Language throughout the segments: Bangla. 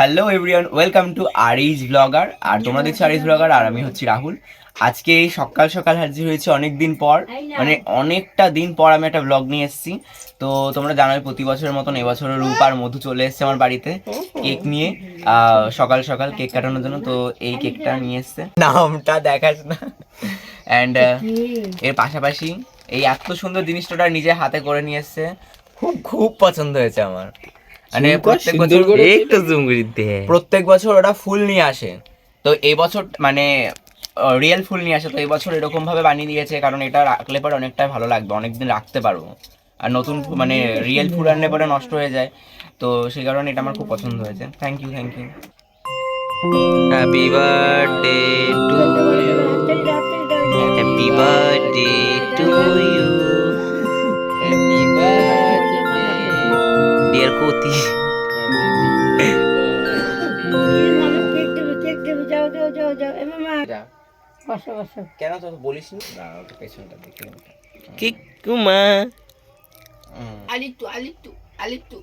Hello everyone welcome to Ariz blogger আর তোমরা দেখছ আরিজ ব্লগার আর আমি হচ্ছি রাহুল। আজকে এই সকাল সকাল হাজির হয়েছে অনেক দিন পর। মানে অনেকটা দিন পর আমি একটা ব্লগ নিয়ে এসেছি। তো তোমরা জানোই প্রতি বছরের মতন এবছরও রূপ আর মধু চলে এসেছে আমার বাড়িতে কেক নিয়ে। সকাল সকাল কেক কাটানোর জন্য। তো এই কেকটা নিয়ে এসছে। নামটা দেখাস না। অ্যান্ড এর পাশাপাশি এই এত সুন্দর জিনিসটা নিজে হাতে করে নিয়ে এসছে। খুব খুব পছন্দ হয়েছে আমার। মানে প্রত্যেক বছর একটু জুম করে দে প্রত্যেক বছর ওরা ফুল নিয়ে আসে। তো এই বছর মানে রিয়েল ফুল নিয়ে আসে। তো এই বছর এরকম ভাবে বানিয়ে দিয়েছে কারণ এটা রাখলে পরে অনেকটাই ভালো লাগবে অনেকদিন রাখতে পারব। আর নতুন মানে রিয়েল ফুল আনলে পরে নষ্ট হয়ে যায়। তো সেই কারণে এটা আমার খুব পছন্দ হয়েছে। Thank you thank you happy birthday কেন তো বলিস না পেছনটা দেখে কিকুমা আলিটু আলিটু আলিটু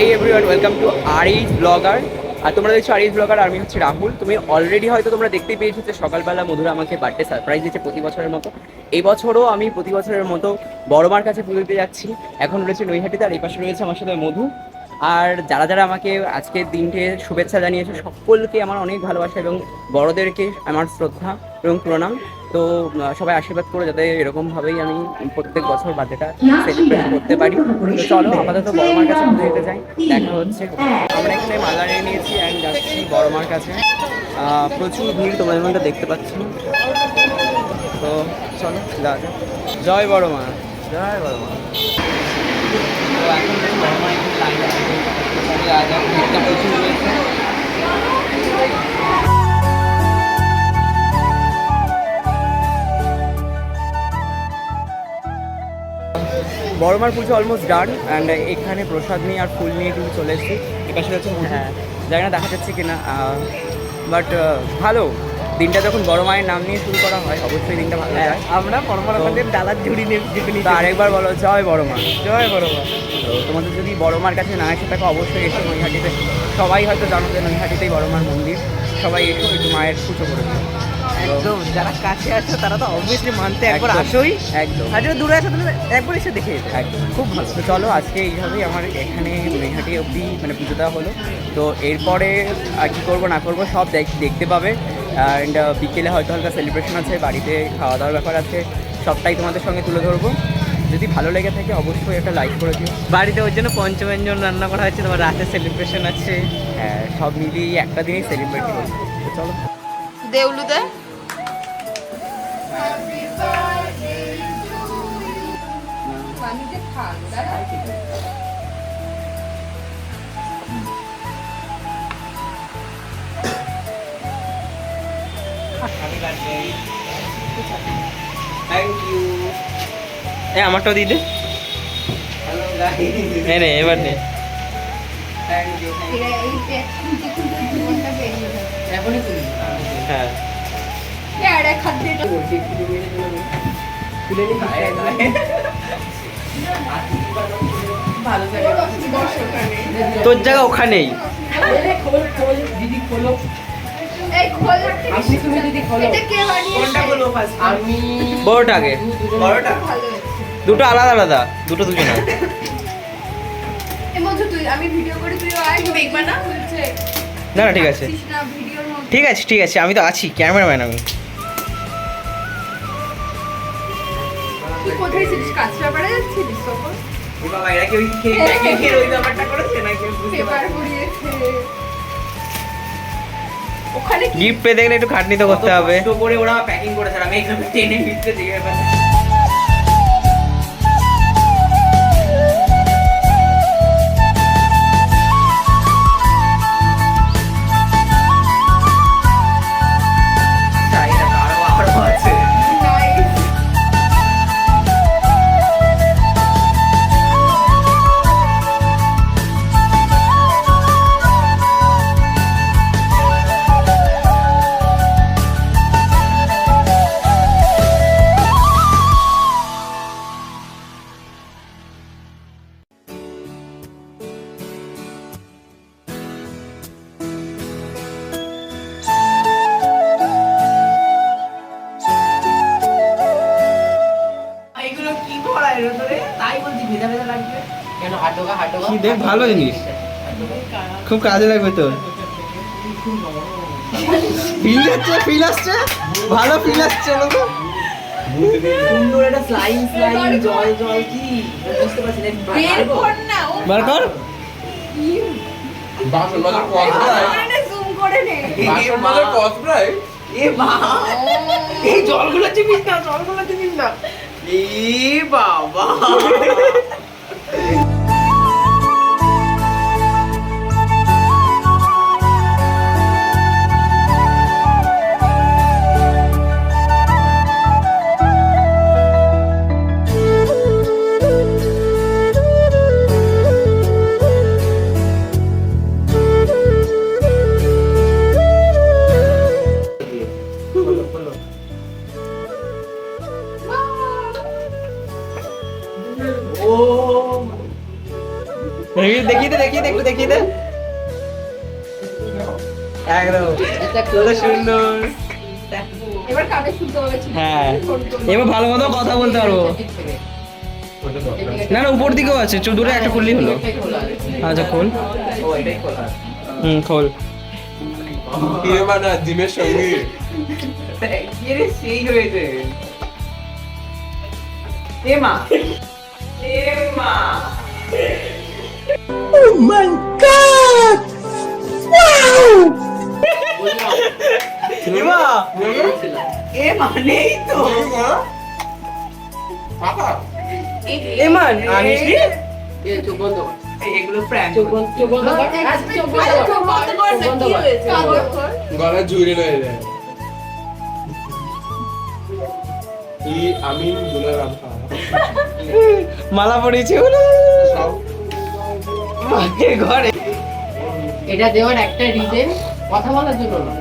এই everyone welcome to Ariz blogger আর তোমরা দেখছ আরিজ ব্লগার আমি হচ্ছে রাহুল। তুমি অলরেডি হয়তো তোমরা দেখতেই পেয়েছ যে সকালবেলা মধুরা আমাকে বার্থডে সারপ্রাইজ দিয়েছে প্রতি বছরের মতো। এই বছরও আমি প্রতি বছরের মতো বড় মার কাছে পুজো দিতে যাচ্ছি। এখন রয়েছে নৈহাটিতে আর এই পাশে রয়েছে আমার সাথে মধু। আর যারা যারা আমাকে আজকের দিনকে শুভেচ্ছা জানিয়েছে, সকলকে আমার অনেক ভালোবাসা এবং বড়দেরকে আমার শ্রদ্ধা এবং প্রণাম। তো সবাই আশীর্বাদ করে যাতে এরকমভাবেই আমি প্রত্যেক বছর বার্থডেটা সেলিব্রেট করতে পারি। তো চলো আপাতত বড় মার কাছে পুজো দিতে যাই দেখা হচ্ছে। আমরা এখানে মালা নিয়ে নিয়েছি অ্যান্ড যাচ্ছি বড় মার কাছে প্রচুর ভিড় তোমাদের মধ্যে দেখতে পাচ্ছি। তো চলো যা যাক। জয় বড় মা জয় বড় মা বড়মার পুজো অলমোস্ট ডান অ্যান্ড এখানে প্রসাদ নিয়ে আর ফুল নিয়ে কিন্তু চলে এসেছি। এপাশে হচ্ছে হ্যাঁ। জানি না দেখা যাচ্ছে কিনা বাট ভালো। দিনটা যখন বড় মায়ের নাম নিয়ে শুরু করা হয় অবশ্যই দিনটা ভালো যায়। আমরা পরমানন্দের ডালার ঝুড়ি নিয়ে আরেকবার বলো জয় বড় মা। জয় বড় মা। তো তোমাদের যদি বড় মার কাছে না এসে থাকো অবশ্যই এসো নৈহাটিতে। সবাই হয়তো জানো যে নৈহাটিতেই বড় মার মন্দির। সবাই এসো একটু মায়ের পুজো করে। একদম। যারা কাছে আছো তারা তো অবভিয়াসলি মানতে একবার। আসোই। একদম। আর যারা দূরে আছো তাহলে একবার এসে দেখে একদম। খুব ভালো। তো চলো আজকে এইভাবেই আমার এখানে নৈহাটি অবধি মানে পুজো দেওয়া হলো। তো এরপরে আর কি করব না করব সব দেখতে পাবে। অ্যান্ড বিকেলে হয়তো হালকা সেলিব্রেশন আছে বাড়িতে খাওয়া দাওয়ার ব্যাপার আছে সবটাই তোমাদের সঙ্গে তুলে ধরবো। যদি ভালো লেগে থাকে অবশ্যই একটা লাইক করে দিও। বাড়িতে ওর জন্য পঞ্চব্যঞ্জন রান্না করা হয়েছে তোমার রাতে সেলিব্রেশন আছে। হ্যাঁ সব মিলিয়ে একটা দিনই সেলিব্রেট করব। চলো। দেউলুদে থ্যাংক ইউ এই আমারটাও দিদি দে হ্যালো গাইস নে নে এবার নে থ্যাংক ইউ এখনই হ্যাঁ। তোর জায়গা ওখানেই। এই খোল আপনি তুমি দিদি খোলো এটা কে বানিয়েছে আমি বড়টা আগে বড়টা দুটো আলাদা আলাদা দুটো দুটো না? ভিডিও না বলছে না না ঠিক আছে। মধ্যে ঠিক আছে ঠিক আছে আমি তো আছি ক্যামেরাম্যান আমি। গিফট পেতে গেলে একটু খাটনি তো করতে হবে। করে ওরা প্যাকিং করে আমি এখানে টেনে ভিতরে দেখি দেখ ভালো জিনিস। খুব কাজে লাগবে তোর। ফিল আসছে ফিল আসছে? ভালো ফিল আসছে লোক সুন্দর একটা স্লাইম স্লাইম জল জল কি? বুঝতে পারছি না বের কর। না বার কর। বাসন মাজার কসব্রাই মানে জুম করে নে। বাসন মাজার কসব্রাই এ মা এই জলগুলো চিপিস না জলগুলো চিপিস না। এ বাবা। দেখি দেখি দে দেখি দে একটু দেখি দে। একদম। কত সুন্দর। এবার কানে শুনতে হবে হ্যাঁ। এবার ভালো মতো কথা বলতে পারব। না না উপর দিকেও আছে চো দূরে একটা খুললেই হলো। আচ্ছা খোল। ও হুম খোল। হিরে মানা জিমের সঙ্গী। কি সেই হয়েছে। এ মা এ মা এমা এ মানেই তো। পাপা এমান? আনিস? নি? এই- এগুলো প্র্যাঙ্ক চোখ বন্ধ চোখ বন্ধ কর। চোখ বন্ধ কর। কান বন্ধ কর গলা জুড়ে রয়ে যায় ই আমিন দুলারাম মালা পড়েছে মায়ের ঘরে। এটা দেওয়ার একটা রিজন কথা বলার জন্য না।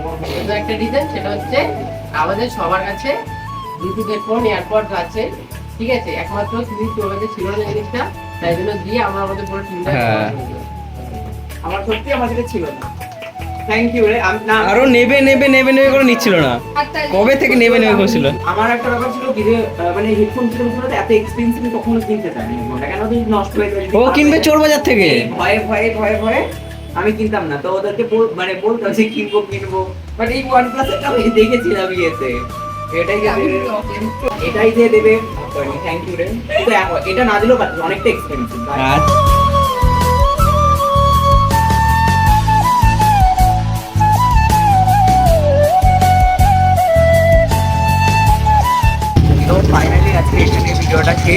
একটা রিজন সেটা হচ্ছে আমাদের সবার কাছে ব্লুটুথ ফোন এয়ারপড আছে। ঠিক আছে? একমাত্র তুমি তোর কাছে ছিল না জিনিসটা তাই জন্য দিয়ে আমরা আমাদের পুরো টিমটা হ্যাঁ। আমার সত্যি আমার কাছে ছিল না। থ্যাংক ইউ রে না। আরও নেবে নেবে নেবে নেবে করে নিচ্ছিল না। কবে থেকে নেবে নেবে করছিল? আমার একটা ব্যাপার ছিল কি যে মানে হেডফোন ছিল তো এত এক্সপেন্সিভ কখনো কিনতে হেডফোনটা কেন নষ্ট হয়ে যাবে। ও কিনবে চোর বাজার থেকে? ভয়ে ভয়ে ভয়ে ভয়ে আমি কিনতাম না। তো ওদেরকে বল- মানে বলতাম যে কিনবো কিনবো। বাট এই ওয়ান প্লাস একটা আমি দেখেছিলাম ইয়েতে এটাই যে এটাই যে দেবে। থ্যাংক ইউ রে। এটা না দিলেও অনেকটা এক্সপেন্সিভ ফাইনালি আজকে ভিডিওটাকে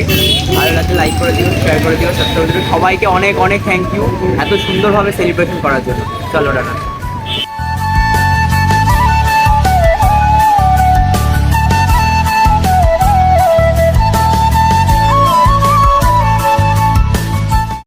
ভালো লাগলে লাইক করে দিও শেয়ার করে দিও সাবস্ক্রাইব সবাইকে অনেক অনেক থ্যাংক ইউ এত সুন্দরভাবে সেলিব্রেশন করার জন্য। চলো টাটা।